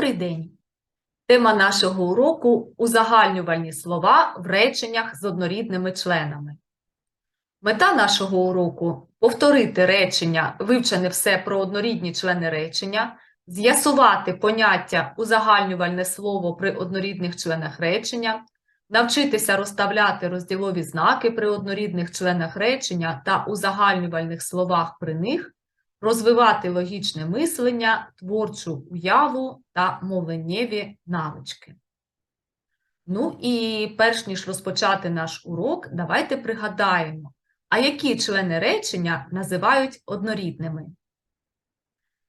Добрий день! Тема нашого уроку узагальнювальні слова в реченнях з однорідними членами. Мета нашого уроку повторити речення, вивчене все про однорідні члени речення, з'ясувати поняття узагальнювальне слово при однорідних членах речення, навчитися розставляти розділові знаки при однорідних членах речення та узагальнювальних словах при них, розвивати логічне мислення, творчу уяву та мовленнєві навички. Ну і перш ніж розпочати наш урок, давайте пригадаємо, а які члени речення називають однорідними.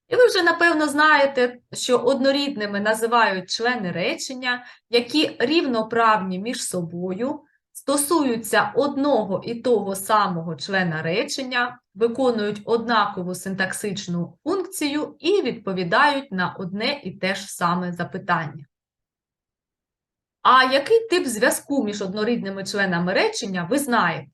І ви вже, напевно, знаєте, що однорідними називають члени речення, які рівноправні між собою, стосуються одного і того самого члена речення, виконують однакову синтаксичну функцію і відповідають на одне і те ж саме запитання. А який тип зв'язку між однорідними членами речення ви знаєте?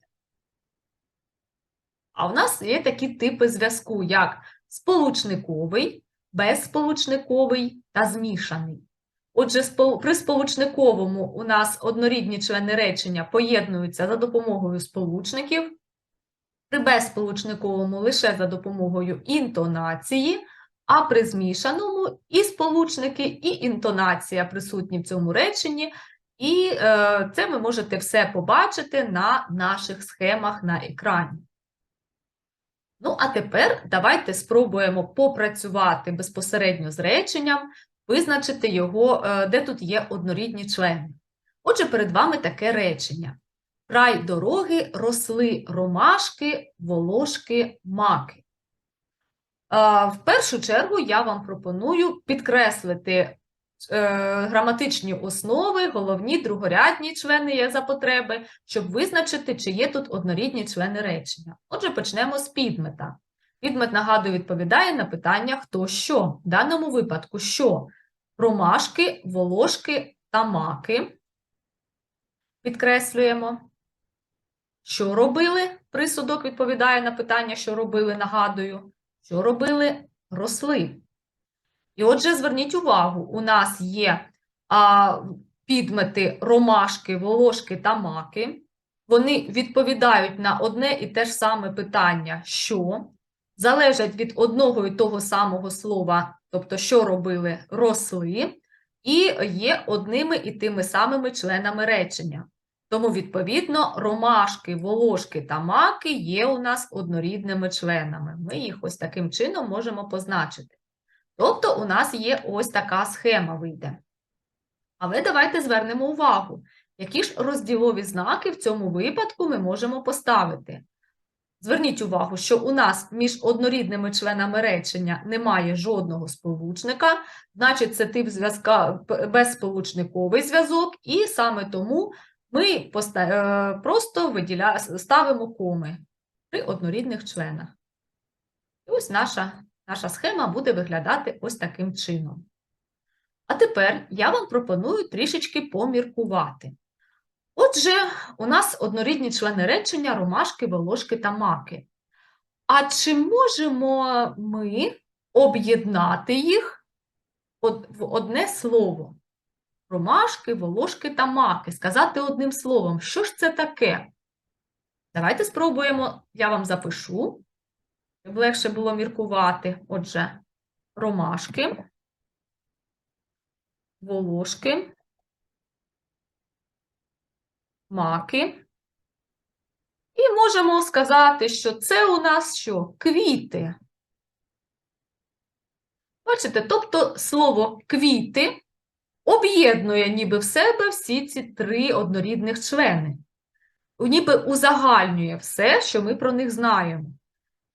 А в нас є такі типи зв'язку, як сполучниковий, безсполучниковий та змішаний. Отже, при сполучниковому у нас однорідні члени речення поєднуються за допомогою сполучників, при безсполучниковому лише за допомогою інтонації, а при змішаному і сполучники, і інтонація присутні в цьому реченні, і е, це ви можете все побачити на наших схемах на екрані. Ну, а тепер давайте спробуємо попрацювати безпосередньо з реченням, визначити його, е, де тут є однорідні члени. Отже, перед вами таке речення. Край дороги росли ромашки, волошки, маки. В першу чергу я вам пропоную підкреслити е, граматичні основи, головні другорядні члени є за потреби, щоб визначити, чи є тут однорідні члени речення. Отже, почнемо з підмета. Підмет, нагадую, відповідає на питання хто що. В даному випадку що? Ромашки, волошки та маки. Підкреслюємо. Що робили? Присудок відповідає на питання, що робили, нагадую. Що робили? Росли. І отже, зверніть увагу, у нас є а, підмети ромашки, волошки та маки. Вони відповідають на одне і те ж саме питання, що залежать від одного і того самого слова, тобто, що робили, росли, і є одними і тими самими членами речення. Тому, відповідно, ромашки, волошки та маки є у нас однорідними членами. Ми їх ось таким чином можемо позначити. Тобто, у нас є ось така схема вийде. Але давайте звернемо увагу, які ж розділові знаки в цьому випадку ми можемо поставити. Зверніть увагу, що у нас між однорідними членами речення немає жодного сполучника, значить, це тип зв'язка безсполучниковий зв'язок, і саме тому ми е, просто виділя... ставимо коми при однорідних членах. І ось наша, наша схема буде виглядати ось таким чином. А тепер я вам пропоную трішечки поміркувати. Отже, у нас однорідні члени речення ромашки, волошки та маки. А чи можемо ми об'єднати їх в одне слово? Ромашки, волошки та маки. Сказати одним словом, що ж це таке? Давайте спробуємо, я вам запишу, щоб легше було міркувати. Отже, ромашки, волошки, маки. І можемо сказати, що це у нас що? Квіти. Бачите, тобто слово квіти об'єднує ніби в себе всі ці три однорідних члени. Ніби узагальнює все, що ми про них знаємо.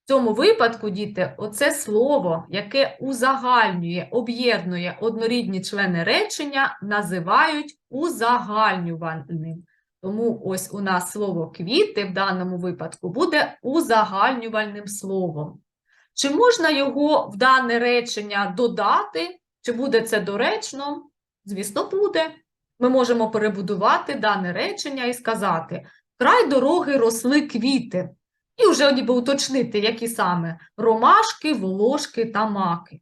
В цьому випадку, діти, оце слово, яке узагальнює, об'єднує однорідні члени речення, називають узагальнювальним. Тому ось у нас слово квіти в даному випадку буде узагальнювальним словом. Чи можна його в дане речення додати, чи буде це доречно? Звісно, буде. Ми можемо перебудувати дане речення і сказати: край дороги росли квіти. І вже ніби уточнити, які саме ромашки, волошки та маки.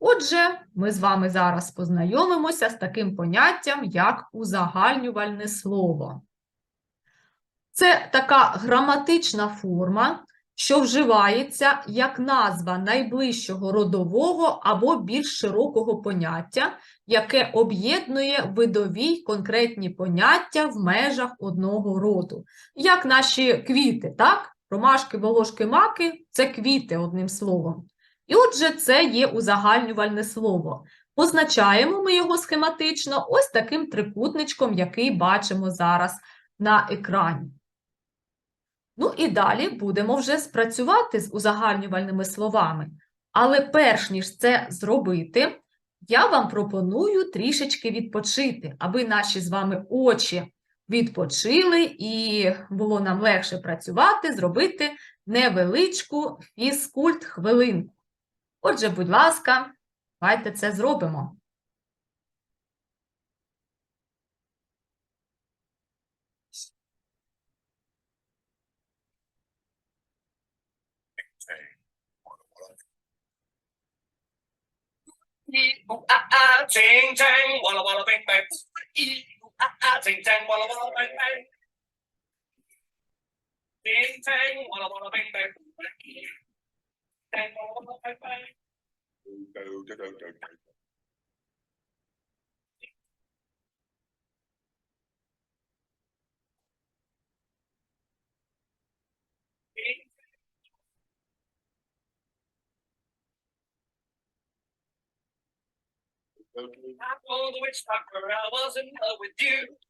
Отже, ми з вами зараз познайомимося з таким поняттям, як узагальнювальне слово. Це така граматична форма, що вживається як назва найближчого родового або більш широкого поняття, яке об'єднує видові й конкретні поняття в межах одного роду. Як наші квіти, так? Ромашки, волошки, маки це квіти, одним словом. І отже, це є узагальнювальне слово. Позначаємо ми його схематично ось таким трикутничком, який бачимо зараз на екрані. Ну і далі будемо вже спрацювати з узагальнювальними словами. Але перш ніж це зробити, я вам пропоную трішечки відпочити, аби наші з вами очі відпочили і було нам легше працювати, зробити невеличку фізкульт хвилинку. Отже, будь ласка, давайте це зробимо. Ooh, ah, ah, ting, tang, walla, walla, bang, bang. Do. I told the witch doctor I was in love with you.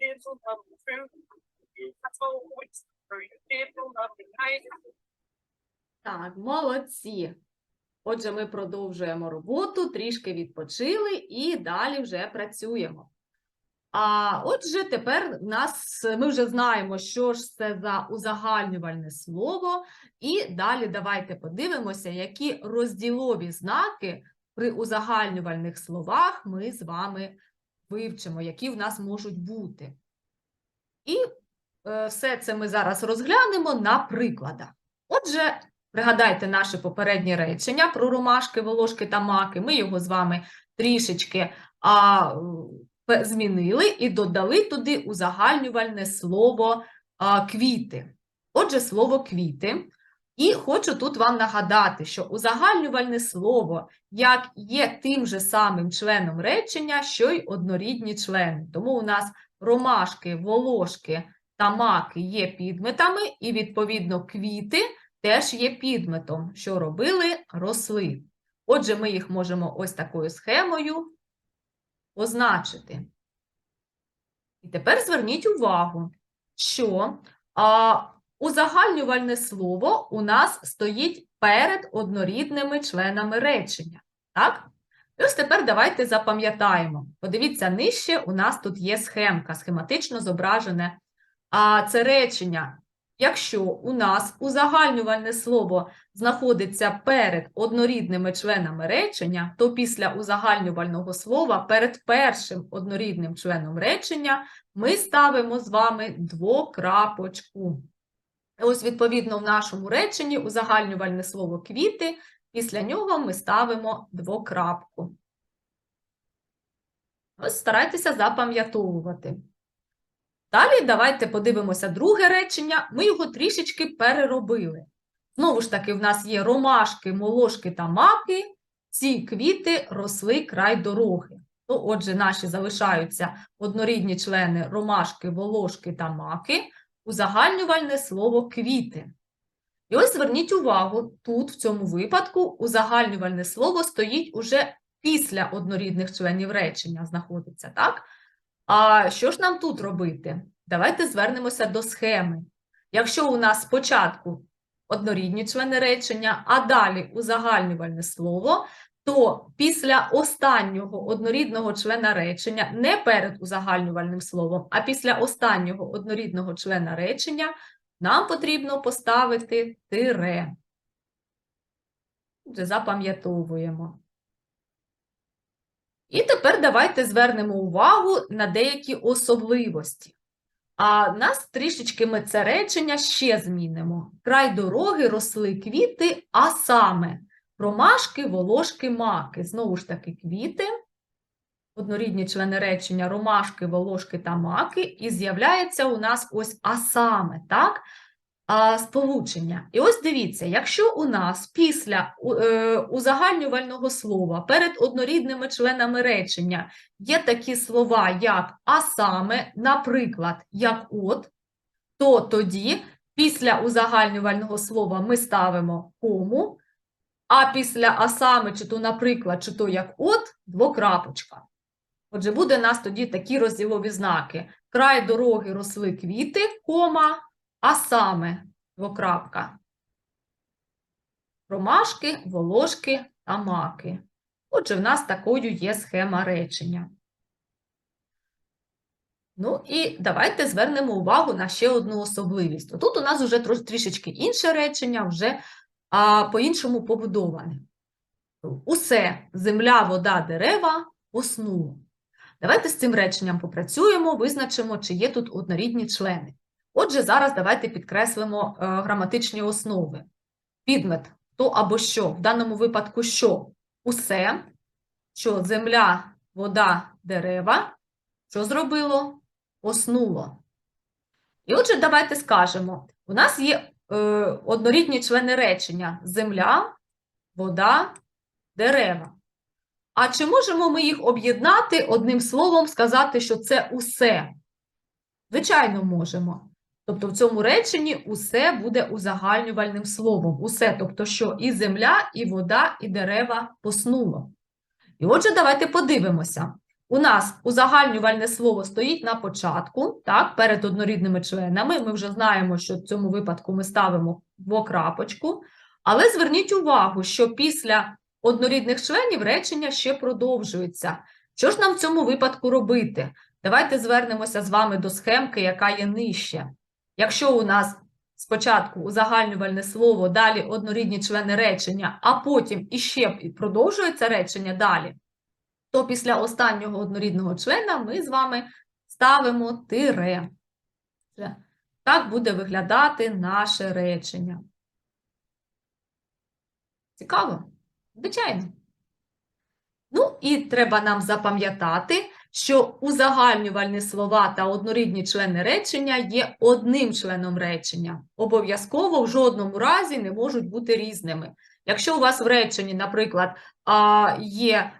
You love me true. I told the witch doctor you did so love me nice. Так, молодці. Отже, ми продовжуємо роботу, трішки відпочили і далі вже працюємо. А отже, тепер нас, ми вже знаємо, що ж це за узагальнювальне слово, і далі давайте подивимося, які розділові знаки при узагальнювальних словах ми з вами вивчимо, які в нас можуть бути. І е, все це ми зараз розглянемо на прикладах. Отже, пригадайте наше попереднє речення про ромашки, волошки та маки. Ми його з вами трішечки а, змінили і додали туди узагальнювальне слово а, квіти. Отже, слово квіти. І хочу тут вам нагадати, що узагальнювальне слово як є тим же самим членом речення, що й однорідні члени. Тому у нас ромашки, волошки та маки є підметами, і, відповідно, квіти теж є підметом, що робили, росли. Отже, ми їх можемо ось такою схемою позначити. І тепер зверніть увагу, що а, узагальнювальне слово у нас стоїть перед однорідними членами речення. Так? І ось тепер давайте запам'ятаємо. Подивіться, нижче у нас тут є схемка, схематично зображене а, це речення. Якщо у нас узагальнювальне слово знаходиться перед однорідними членами речення, то після узагальнювального слова перед першим однорідним членом речення ми ставимо з вами двокрапочку. Ось, відповідно, в нашому реченні узагальнювальне слово квіти, після нього ми ставимо двокрапку. Ось старайтеся запам'ятовувати. Далі давайте подивимося друге речення. Ми його трішечки переробили. Знову ж таки, в нас є ромашки, молошки та маки. Ці квіти росли край дороги. Ну, отже, наші залишаються однорідні члени ромашки, волошки та маки. Узагальнювальне слово квіти. І ось зверніть увагу, тут, в цьому випадку, узагальнювальне слово стоїть уже після однорідних членів речення, знаходиться, так? А що ж нам тут робити? Давайте звернемося до схеми. Якщо у нас спочатку однорідні члени речення, а далі узагальнювальне слово, то після останнього однорідного члена речення, не перед узагальнювальним словом, а після останнього однорідного члена речення нам потрібно поставити тире. Вже запам'ятовуємо. І тепер давайте звернемо увагу на деякі особливості. А нас трішечки ми це речення ще змінимо. Край дороги росли квіти, а саме ромашки, волошки, маки. Знову ж таки, квіти, однорідні члени речення ромашки, волошки та маки, і з'являється у нас ось а саме, так? Сполучення. І ось дивіться, якщо у нас після е, узагальнювального слова перед однорідними членами речення є такі слова, як а саме, наприклад, як от, то тоді після узагальнювального слова ми ставимо кому, а після а саме, чи то, наприклад, чи то як от, двокрапочка. Отже, буде у нас тоді такі розділові знаки. Край дороги росли квіти, кома, а саме двокрапка. Ромашки, волошки та маки. Отже, в нас такою є схема речення. Ну і давайте звернемо увагу на ще одну особливість. Тут у нас вже трішечки інше речення, вже а, по-іншому побудоване. Усе земля, вода, дерева поснуло. Давайте з цим реченням попрацюємо, визначимо, чи є тут однорідні члени. Отже, зараз давайте підкреслимо е, граматичні основи. Підмет то або що, в даному випадку що? Усе, що земля, вода, дерева, що зробило? Поснуло. І отже, давайте скажемо: у нас є однорідні члени речення: земля, вода, дерева. А чи можемо ми їх об'єднати одним словом, сказати, що це усе? Звичайно, можемо. Тобто в цьому реченні усе буде узагальнювальним словом. Усе, тобто, що і земля, і вода, і дерева поснуло. І отже, давайте подивимося. У нас узагальнювальне слово стоїть на початку, так, перед однорідними членами. Ми вже знаємо, що в цьому випадку ми ставимо двокрапочку. Але зверніть увагу, що після однорідних членів речення ще продовжується. Що ж нам в цьому випадку робити? Давайте звернемося з вами до схемки, яка є нижче. Якщо у нас спочатку узагальнювальне слово, далі однорідні члени речення, а потім іще продовжується речення далі, то після останнього однорідного члена ми з вами ставимо тире. Так буде виглядати наше речення. Цікаво? Звичайно. Ну, і треба нам запам'ятати, що узагальнювальні слова та однорідні члени речення є одним членом речення. Обов'язково в жодному разі не можуть бути різними. Якщо у вас в реченні, наприклад, є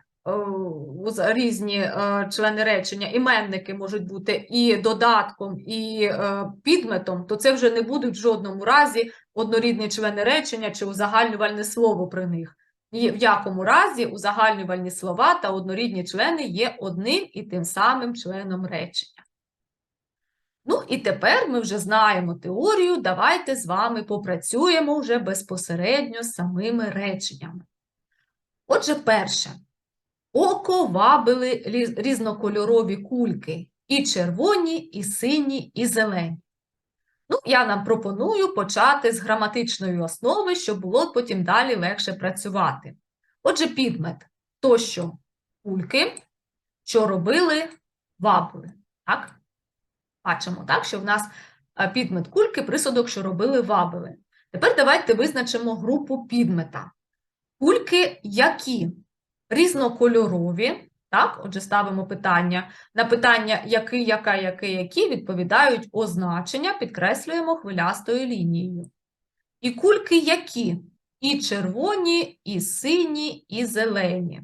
різні е, члени речення, іменники можуть бути і додатком, і е, підметом, то це вже не будуть в жодному разі однорідні члени речення чи узагальнювальне слово при них. Ні в якому разі узагальнювальні слова та однорідні члени є одним і тим самим членом речення. Ну і тепер ми вже знаємо теорію, давайте з вами попрацюємо вже безпосередньо з самими реченнями. Отже, перше. Око вабили різнокольорові кульки і червоні, і сині, і зелені. Ну, я нам пропоную почати з граматичної основи, щоб було потім далі легше працювати. Отже, підмет то, що кульки, що робили, вабили. Так? Бачимо, так, що в нас е, підмет кульки, присудок, що робили, вабили. Тепер давайте визначимо групу підмета. Кульки які? Різнокольорові, так? Отже, ставимо питання. На питання який, яка, який, які відповідають означення, підкреслюємо хвилястою лінією. І кульки які? І червоні, і сині, і зелені.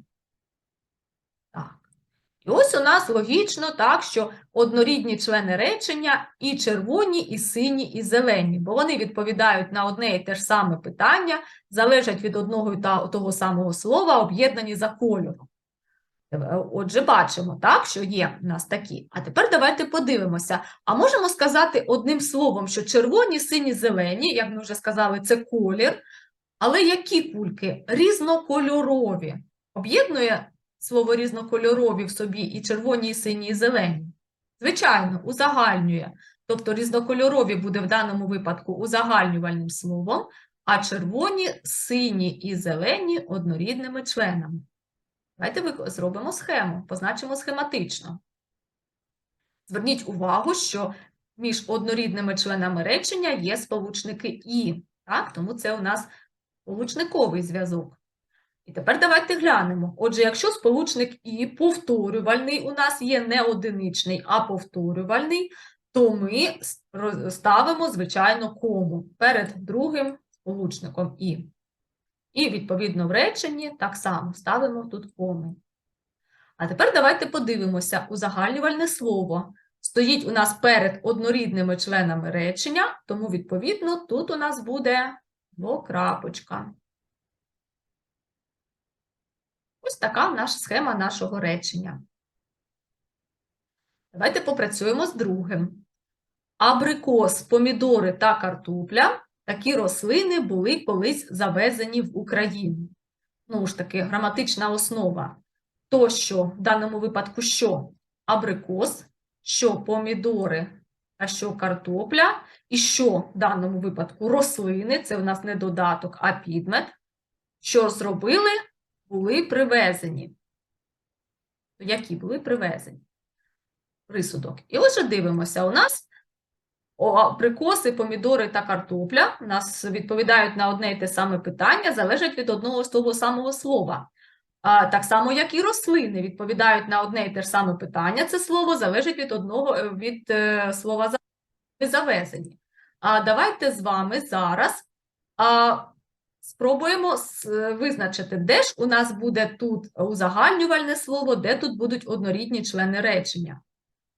І ось у нас логічно так, що однорідні члени речення і червоні, і сині, і зелені, бо вони відповідають на одне і те ж саме питання, залежать від одного і того самого слова, об'єднані за кольором. Е, Отже, бачимо, так, що є в нас такі. А тепер давайте подивимося. А можемо сказати одним словом, що червоні, сині, зелені, як ми вже сказали, це колір. Але які кульки? Різнокольорові. Об'єднує слово різнокольорові в собі і червоні, і сині, і зелені? Звичайно, узагальнює. Тобто різнокольорові буде в даному випадку узагальнювальним словом, а червоні, сині і зелені однорідними членами. Давайте зробимо схему, позначимо схематично. Зверніть увагу, що між однорідними членами речення є сполучники «і», так? тому це у нас сполучниковий зв'язок. І тепер давайте глянемо. Отже, якщо сполучник «і» повторювальний у нас є не одиничний, а повторювальний, то ми ставимо, звичайно, кому перед другим сполучником «і». І, відповідно, в реченні так само ставимо тут коми. А тепер давайте подивимося. Узагальнювальне слово стоїть у нас перед однорідними членами речення, тому, відповідно, тут у нас буде двокрапочка. Ось така наша схема нашого речення. Давайте попрацюємо з другим. Абрикос, помідори та картопля такі рослини були колись завезені в Україну. Ну ж таки, граматична основа. То, що в даному випадку що абрикос, що помідори та що картопля, і що в даному випадку рослини, це у нас не додаток, а підмет, що зробили, були привезені. Які були привезені? Присудок. І отже, дивимося, у нас о, Абрикоси, помідори та картопля у нас відповідають на одне і те саме питання, залежать від одного з того самого слова. А, так само, як і рослини відповідають на одне і те ж саме питання. Це слово залежить від одного е, від е, слова завезені. А давайте з вами зараз а, спробуємо визначити, де ж у нас буде тут узагальнювальне слово, де тут будуть однорідні члени речення.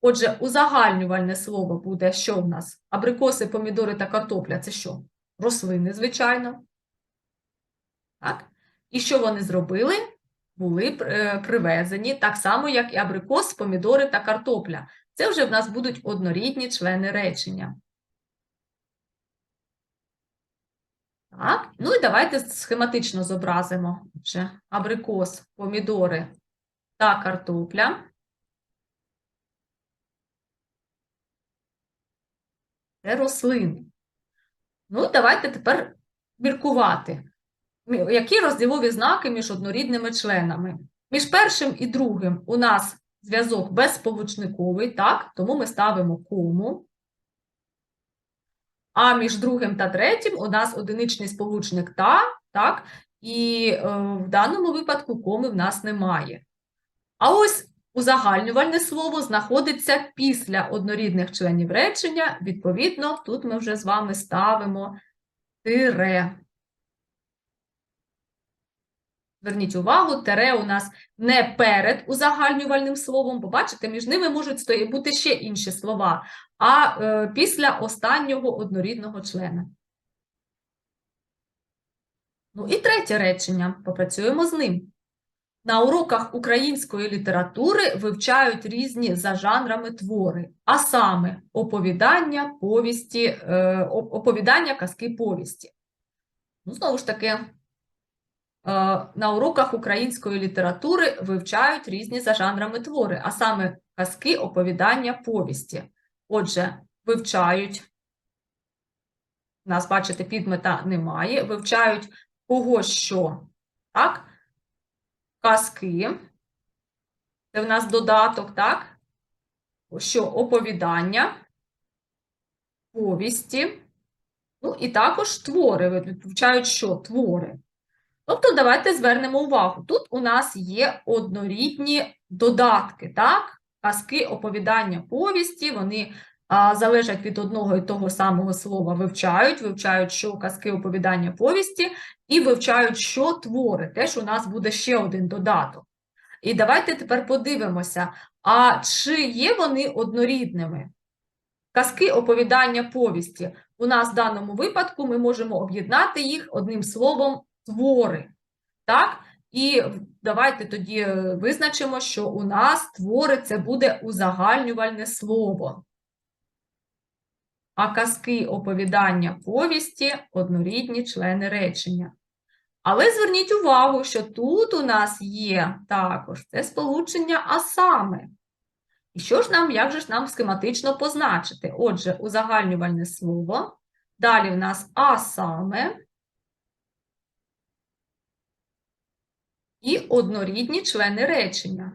Отже, узагальнювальне слово буде що в нас? Абрикоси, помідори та картопля це що? Рослини, звичайно. Так? І що вони зробили? Були е, привезені так само, як і абрикос, помідори та картопля. Це вже в нас будуть однорідні члени речення. Так, ну і давайте схематично зобразимо. Отже, абрикос, помідори та картопля. це рослини. Ну, давайте тепер міркувати. Які розділові знаки між однорідними членами? Між першим і другим у нас зв'язок безсполучниковий, так? Тому ми ставимо кому. А між другим та третім у нас одиничний сполучник та, так? І е, в даному випадку коми в нас немає. А ось узагальнювальне слово знаходиться після однорідних членів речення. Відповідно, тут ми вже з вами ставимо тире. Зверніть увагу, тире у нас не перед узагальнювальним словом, бо бачите, між ними можуть бути ще інші слова, а е, після останнього однорідного члена. Ну і третє речення. Попрацюємо з ним. На уроках української літератури вивчають різні за жанрами твори, а саме оповідання, повісті, е, оповідання, казки, повісті. Ну, знову ж таки, на уроках української літератури вивчають різні за жанрами твори, а саме казки, оповідання, повісті. Отже, вивчають, у нас, бачите, підмета немає, вивчають кого що, так? казки. Це в нас додаток, так? Що оповідання, повісті, ну і також твори. Вивчають що? Твори. Тобто, давайте звернемо увагу. Тут у нас є однорідні додатки, так? Казки, оповідання, повісті, вони а, залежать від одного і того самого слова вивчають, вивчають, що казки, оповідання, повісті, і вивчають, що твори. Теж у нас буде ще один додаток. І давайте тепер подивимося, а чи є вони однорідними? Казки, оповідання, повісті. У нас в даному випадку ми можемо об'єднати їх одним словом твори. Так? І давайте тоді е, визначимо, що у нас твори це буде узагальнювальне слово. А казки, оповідання, повісті однорідні члени речення. Але зверніть увагу, що тут у нас є також це сполучення а саме. І що ж нам, як же ж нам схематично позначити? Отже, узагальнювальне слово. Далі в нас а саме. І однорідні члени речення.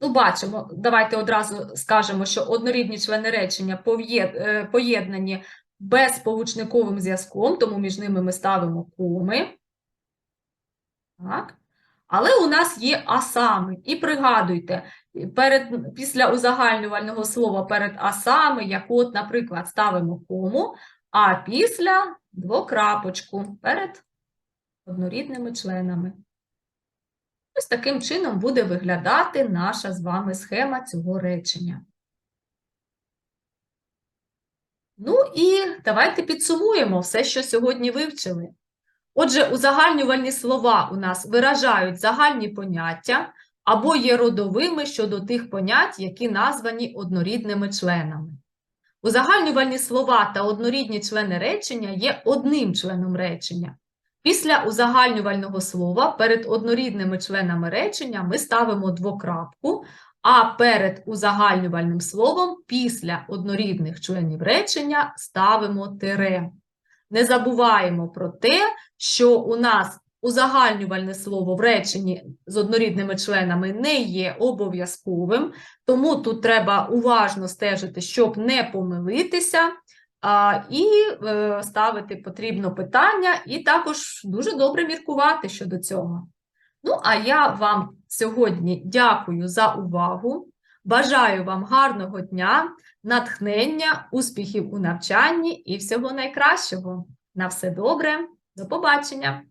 Ну, бачимо, давайте одразу скажемо, що однорідні члени речення е, поєднані безсполучниковим зв'язком, тому між ними ми ставимо коми. Так. Але у нас є асами. І пригадуйте, перед, після узагальнювального слова перед асами, як от, наприклад, ставимо кому, а після двокрапочку перед однорідними членами. Ось таким чином буде виглядати наша з вами схема цього речення. Ну і давайте підсумуємо все, що сьогодні вивчили. Отже, узагальнювальні слова у нас виражають загальні поняття або є родовими щодо тих понять, які названі однорідними членами. Узагальнювальні слова та однорідні члени речення є одним членом речення. Після узагальнювального слова перед однорідними членами речення ми ставимо двокрапку, а перед узагальнювальним словом після однорідних членів речення ставимо тире. Не забуваємо про те, що у нас узагальнювальне слово в реченні з однорідними членами не є обов'язковим, тому тут треба уважно стежити, щоб не помилитися, і е, ставити потрібно питання, і також дуже добре міркувати щодо цього. Ну, а я вам сьогодні дякую за увагу. Бажаю вам гарного дня, натхнення, успіхів у навчанні і всього найкращого. На все добре, до побачення!